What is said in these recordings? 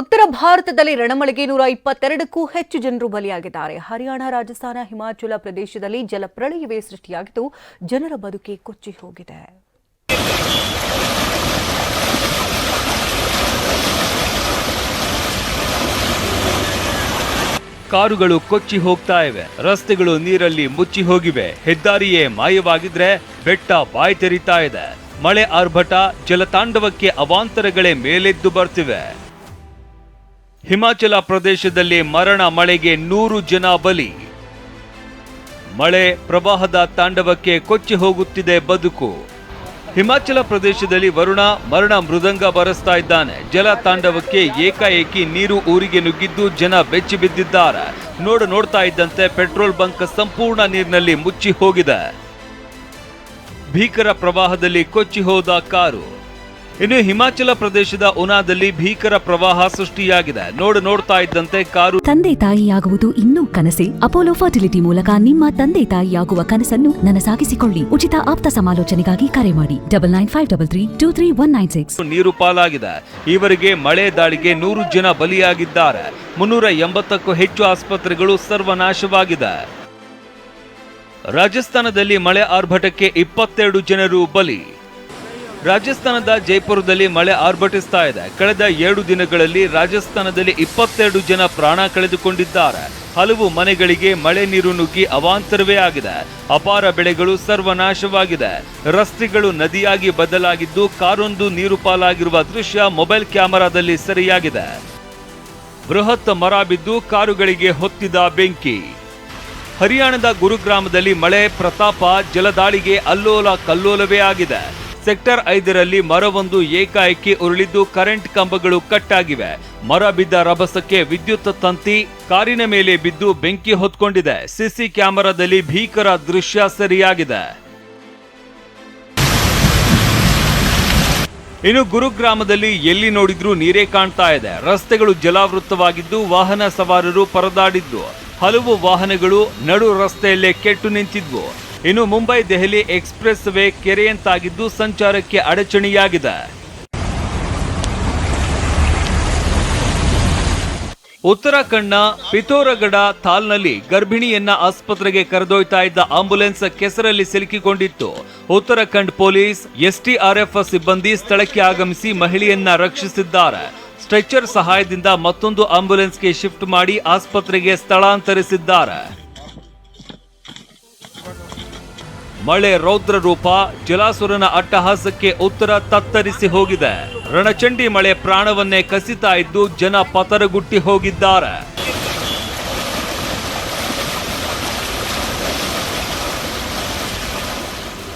ಉತ್ತರ ಭಾರತದಲ್ಲಿ ರಣಮಳಿಗೆ ನೂರ ಇಪ್ಪತ್ತೆರಡಕ್ಕೂ ಹೆಚ್ಚು ಜನರು ಬಲಿಯಾಗಿದ್ದಾರೆ. ಹರಿಯಾಣ, ರಾಜಸ್ಥಾನ, ಹಿಮಾಚಲ ಪ್ರದೇಶದಲ್ಲಿ ಜಲಪ್ರಳಯವೇ ಸೃಷ್ಟಿಯಾಗಿದ್ದು ಜನರ ಬದುಕಿ ಕೊಚ್ಚಿ ಹೋಗಿದೆ. ಕಾರುಗಳು ಕೊಚ್ಚಿ ಹೋಗ್ತಾ ಇವೆ. ರಸ್ತೆಗಳು ನೀರಲ್ಲಿ ಮುಚ್ಚಿ ಹೋಗಿವೆ. ಹೆದ್ದಾರಿಯೇ ಮಾಯವಾಗಿದ್ರೆ ಬೆಟ್ಟ ಬಾಯಿ ತೆರೀತಾ ಇದೆ. ಮಳೆ ಆರ್ಭಟ, ಜಲತಾಂಡವಕ್ಕೆ ಅವಾಂತರಗಳೇ ಮೇಲೆದ್ದು ಬರ್ತಿವೆ. ಹಿಮಾಚಲ ಪ್ರದೇಶದಲ್ಲಿ ಮರಣ ಮಳೆಗೆ ನೂರು ಜನ ಬಲಿ. ಮಳೆ ಪ್ರವಾಹದ ತಾಂಡವಕ್ಕೆ ಕೊಚ್ಚಿ ಹೋಗುತ್ತಿದೆ ಬದುಕು. ಹಿಮಾಚಲ ಪ್ರದೇಶದಲ್ಲಿ ವರುಣ ಮರಣ ಮೃದಂಗ ಬರೆಸ್ತಾ ಇದ್ದಾನೆ. ಜಲ ತಾಂಡವಕ್ಕೆ ಏಕಾಏಕಿ ನೀರು ಊರಿಗೆ ನುಗ್ಗಿದ್ದು ಜನ ಬೆಚ್ಚಿ ಬಿದ್ದಿದ್ದಾರೆ. ನೋಡು ನೋಡ್ತಾ ಇದ್ದಂತೆ ಪೆಟ್ರೋಲ್ ಬಂಕ್ ಸಂಪೂರ್ಣ ನೀರಿನಲ್ಲಿ ಮುಚ್ಚಿ ಹೋಗಿದೆ. ಭೀಕರ ಪ್ರವಾಹದಲ್ಲಿ ಕೊಚ್ಚಿ ಹೋದ ಕಾರು. ಇನ್ನು ಹಿಮಾಚಲ ಪ್ರದೇಶದ ಉನಾದಲ್ಲಿ ಭೀಕರ ಪ್ರವಾಹ ಸೃಷ್ಟಿಯಾಗಿದೆ. ನೋಡು ನೋಡ್ತಾ ಇದ್ದಂತೆ ಕಾರು ತಂದೆ ತಾಯಿಯಾಗುವುದು ಇನ್ನೂ ಕನಸೆ. ಅಪೋಲೋ ಫರ್ಟಿಲಿಟಿ ಮೂಲಕ ನಿಮ್ಮ ತಂದೆ ತಾಯಿಯಾಗುವ ಕನಸನ್ನು ನನಸಾಗಿಸಿಕೊಳ್ಳಿ. ಉಚಿತ ಆಪ್ತ ಸಮಾಲೋಚನೆಗಾಗಿ ಕರೆ ಮಾಡಿ. Double nine five double three two three one nine six. ನೀರು ಪಾಲಾಗಿದೆ. ಈವರೆಗೆ ಮಳೆ ದಾಳಿಗೆ ನೂರು ಜನ ಬಲಿಯಾಗಿದ್ದಾರೆ. ಮುನ್ನೂರ ಎಂಬತ್ತಕ್ಕೂ ಹೆಚ್ಚು ಆಸ್ಪತ್ರೆಗಳು ಸರ್ವನಾಶವಾಗಿದೆ. ರಾಜಸ್ಥಾನದಲ್ಲಿ ಮಳೆ ಆರ್ಭಟಕ್ಕೆ ಇಪ್ಪತ್ತೆರಡು ಜನರು ಬಲಿ. ರಾಜಸ್ಥಾನದ ಜೈಪುರದಲ್ಲಿ ಮಳೆ ಆರ್ಭಟಿಸ್ತಾ ಇದೆ. ಕಳೆದ ಎರಡು ದಿನಗಳಲ್ಲಿ ರಾಜಸ್ಥಾನದಲ್ಲಿ ಇಪ್ಪತ್ತೆರಡು ಜನ ಪ್ರಾಣ ಕಳೆದುಕೊಂಡಿದ್ದಾರೆ. ಹಲವು ಮನೆಗಳಿಗೆ ಮಳೆ ನೀರು ನುಗ್ಗಿ ಅವಾಂತರವೇ ಆಗಿದೆ. ಅಪಾರ ಬೆಳೆಗಳು ಸರ್ವನಾಶವಾಗಿದೆ. ರಸ್ತೆಗಳು ನದಿಯಾಗಿ ಬದಲಾಗಿದ್ದು ಕಾರೊಂದು ನೀರು ಪಾಲಾಗಿರುವ ದೃಶ್ಯ ಮೊಬೈಲ್ ಕ್ಯಾಮೆರಾದಲ್ಲಿ ಸರಿಯಾಗಿದೆ. ಬೃಹತ್ ಮರ ಬಿದ್ದು ಕಾರುಗಳಿಗೆ ಹೊತ್ತಿದ ಬೆಂಕಿ. ಹರಿಯಾಣದ ಗುರುಗ್ರಾಮದಲ್ಲಿ ಮಳೆ, ಪ್ರತಾಪ, ಜಲದಾಳಿಗೆ ಅಲ್ಲೋಲ ಕಲ್ಲೋಲವೇ ಆಗಿದೆ. ಸೆಕ್ಟರ್ ಐದರಲ್ಲಿ ಮರವೊಂದು ಏಕಾಏಕಿ ಉರುಳಿದ್ದು ಕರೆಂಟ್ ಕಂಬಗಳು ಕಟ್ಟಾಗಿವೆ. ಮರ ಬಿದ್ದ ರಭಸಕ್ಕೆ ವಿದ್ಯುತ್ ತಂತಿ ಕಾರಿನ ಮೇಲೆ ಬಿದ್ದು ಬೆಂಕಿ ಹೊತ್ಕೊಂಡಿದೆ. ಸಿಸಿ ಕ್ಯಾಮೆರಾದಲ್ಲಿ ಭೀಕರ ದೃಶ್ಯ ಸರಿಯಾಗಿದೆ. ಇನ್ನು ಗುರುಗ್ರಾಮದಲ್ಲಿ ಎಲ್ಲಿ ನೋಡಿದ್ರೂ ನೀರೇ ಕಾಣ್ತಾ ಇದೆ. ರಸ್ತೆಗಳು ಜಲಾವೃತವಾಗಿದ್ದು ವಾಹನ ಸವಾರರು ಪರದಾಡಿದ್ದು. ಹಲವು ವಾಹನಗಳು ನಡು ರಸ್ತೆಯಲ್ಲೇ ಕೆಟ್ಟು ನಿಂತಿದ್ವು. ಇನ್ನು ಮುಂಬೈ ದೆಹಲಿ ಎಕ್ಸ್ಪ್ರೆಸ್ ವೇ ಕೆರೆಯಂತಾಗಿದ್ದು ಸಂಚಾರಕ್ಕೆ ಅಡಚಣೆಯಾಗಿದೆ. ಉತ್ತರಾಖಂಡ್ನ ಪಿಥೋರಗಢ ತಾಲ್ನಲ್ಲಿ ಗರ್ಭಿಣಿಯನ್ನ ಆಸ್ಪತ್ರೆಗೆ ಕರೆದೊಯ್ತಾ ಇದ್ದ ಆಂಬುಲೆನ್ಸ್ ಕೆಸರಲ್ಲಿ ಸಿಲುಕಿಕೊಂಡಿತ್ತು. ಉತ್ತರಾಖಂಡ್ ಪೊಲೀಸ್ ಎಸ್ಟಿಆರ್ಎಫ್ ಸಿಬ್ಬಂದಿ ಸ್ಥಳಕ್ಕೆ ಆಗಮಿಸಿ ಮಹಿಳೆಯನ್ನ ರಕ್ಷಿಸಿದ್ದಾರೆ. ಸ್ಟ್ರೆಚರ್ ಸಹಾಯದಿಂದ ಮತ್ತೊಂದು ಆಂಬುಲೆನ್ಸ್ಗೆ ಶಿಫ್ಟ್ ಮಾಡಿ ಆಸ್ಪತ್ರೆಗೆ ಸ್ಥಳಾಂತರಿಸಿದ್ದಾರೆ. ಮಳೆ ರೌದ್ರ ರೂಪ ಜಲಾಸುರನ ಅಟ್ಟಹಾಸಕ್ಕೆ ಉತ್ತರ ತತ್ತರಿಸಿ ಹೋಗಿದೆ. ರಣಚಂಡಿ ಮಳೆ ಪ್ರಾಣವನ್ನೇ ಕಸಿತಾ ಇದ್ದು ಜನ ಪತರಗುಟ್ಟಿ ಹೋಗಿದ್ದಾರೆ.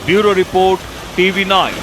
Bureau report, TV nine